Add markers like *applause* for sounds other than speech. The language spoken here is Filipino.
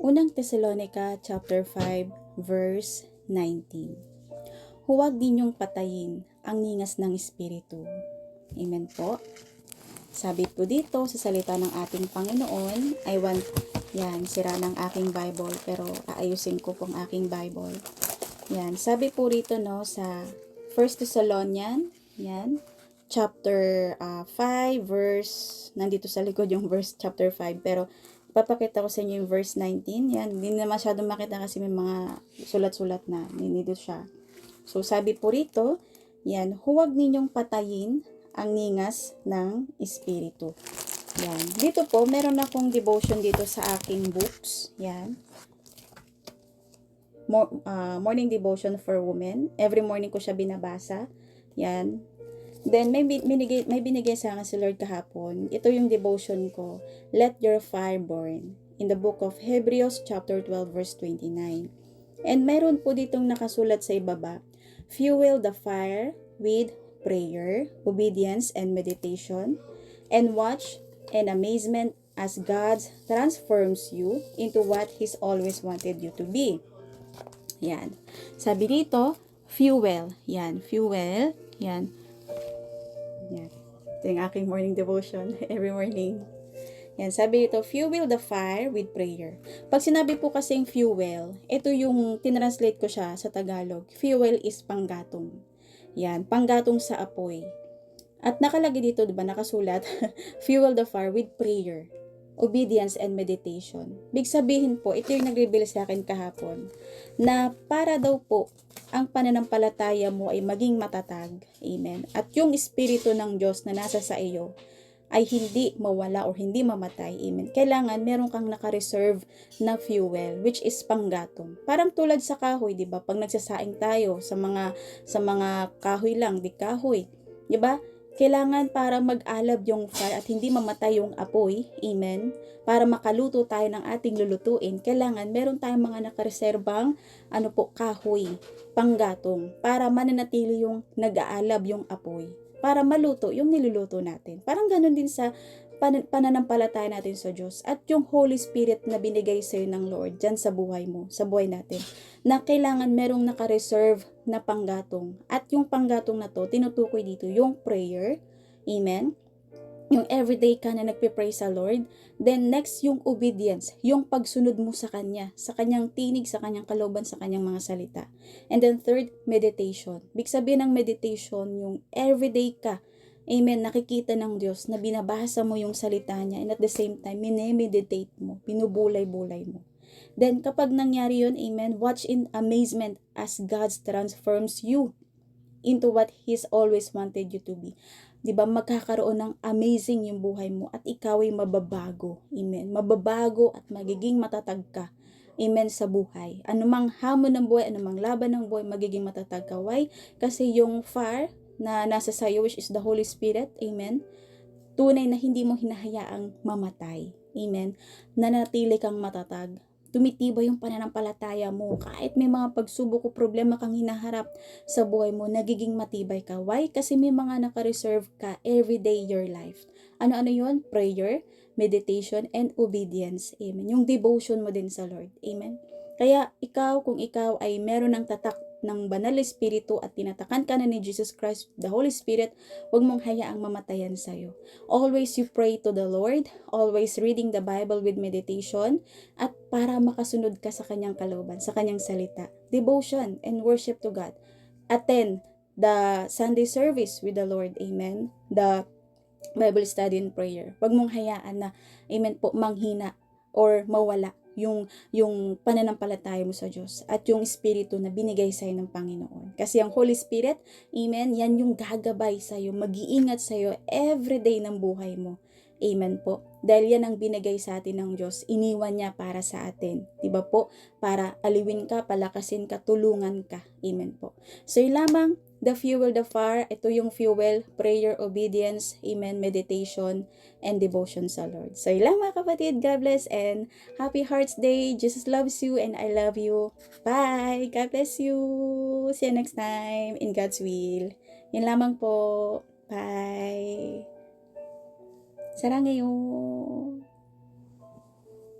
Unang Tesalonica chapter 5 verse 19. Huwag ninyong patayin ang ningas ng espiritu. Amen po. Sabi po dito sa salita ng ating Panginoon, I want, yan, sira ng aking Bible, pero aayusin ko pong aking Bible. Yan, sabi po rito no sa 1 Thessalonian, yan, chapter uh, 5, verse, nandito sa likod yung verse chapter 5, pero papakita ko sa inyo yung verse 19. Yan, hindi na masyadong makita kasi may mga sulat-sulat na, nindito siya. So, sabi po rito, yan, huwag ninyong patayin ang ningas ng espiritu. Yan. Dito po, meron akong devotion dito sa aking books. Yan. Mo, uh, morning devotion for women. Every morning ko siya binabasa. Yan. Then, may, binigay, may binigay sa akin si Lord kahapon. Ito yung devotion ko. Let your fire burn. In the book of Hebrews chapter 12 verse 29. And meron po ditong nakasulat sa ibaba. Fuel the fire with prayer, obedience, and meditation, and watch and amazement as God transforms you into what He's always wanted you to be. Yan. Sabi dito, fuel. Yan, fuel. Yan. Yan. Ito yung aking morning devotion *laughs* every morning. Yan, sabi dito, fuel the fire with prayer. Pag sinabi po kasing fuel, ito yung tinranslate ko siya sa Tagalog. Fuel is panggatong. Yan, panggatong sa apoy. At nakalagay dito, 'di ba, nakasulat, *laughs* fuel the fire with prayer, obedience and meditation. Big sabihin po, ito yung nag-reveal sa akin kahapon na para daw po ang pananampalataya mo ay maging matatag. Amen. At yung espiritu ng Diyos na nasa sa iyo ay hindi mawala or hindi mamatay. Amen. Kailangan meron kang naka-reserve na fuel which is panggatong. Parang tulad sa kahoy, 'di ba? Pag nagsasaing tayo sa mga sa mga kahoy lang, di kahoy, 'di ba? Kailangan para mag-alab yung fire at hindi mamatay yung apoy, amen, para makaluto tayo ng ating lulutuin, kailangan meron tayong mga nakareserbang ano po, kahoy, panggatong, para mananatili yung nag-aalab yung apoy. Para maluto yung niluluto natin. Parang ganun din sa pan- pananampalataya natin sa Diyos at yung Holy Spirit na binigay sa iyo ng Lord dyan sa buhay mo, sa buhay natin, na kailangan merong naka-reserve na panggatong. At yung panggatong na to, tinutukoy dito yung prayer, amen, yung everyday ka na nagpe-pray sa Lord. Then next, yung obedience, yung pagsunod mo sa Kanya, sa Kanyang tinig, sa Kanyang kaloban, sa Kanyang mga salita. And then third, meditation. Big sabihin ng meditation, yung everyday ka, amen, nakikita ng Diyos na binabasa mo yung salita niya and at the same time, minemeditate mo, binubulay-bulay mo. Then kapag nangyari yun, amen, watch in amazement as God transforms you into what He's always wanted you to be. 'di ba, magkakaroon ng amazing yung buhay mo at ikaw ay mababago. Amen. Mababago at magiging matatag ka. Amen sa buhay. Anumang hamon ng buhay, anumang laban ng buhay, magiging matatag ka. Why? Kasi yung fire na nasa sayo, which is the Holy Spirit, amen, tunay na hindi mo hinahayaang mamatay. Amen. Nanatili kang matatag tumitibay yung pananampalataya mo. Kahit may mga pagsubok o problema kang hinaharap sa buhay mo, nagiging matibay ka. Why? Kasi may mga naka-reserve ka everyday your life. Ano-ano yon Prayer, meditation, and obedience. Amen. Yung devotion mo din sa Lord. Amen. Kaya ikaw, kung ikaw ay meron ng tatak ng banal espiritu at tinatakan ka na ni Jesus Christ, the Holy Spirit, huwag mong hayaang mamatayan sa iyo. Always you pray to the Lord, always reading the Bible with meditation, at para makasunod ka sa kanyang kalooban, sa kanyang salita. Devotion and worship to God. Attend the Sunday service with the Lord. Amen. The Bible study and prayer. Huwag mong hayaan na, amen po, manghina or mawala yung yung pananampalataya mo sa Diyos at yung espiritu na binigay sa ng Panginoon. Kasi ang Holy Spirit, amen, yan yung gagabay sa iyo, mag-iingat sa iyo every day ng buhay mo. Amen po. Dahil yan ang binigay sa atin ng Diyos, iniwan niya para sa atin. 'Di ba po? Para aliwin ka, palakasin ka, tulungan ka. Amen po. So yun lamang, The fuel, the fire, ito yung fuel, prayer, obedience, amen, meditation, and devotion sa Lord. So, ilang mga kapatid, God bless and happy Hearts Day. Jesus loves you and I love you. Bye! God bless you! See you next time in God's will. Yan lamang po. Bye! Sarang ngayon!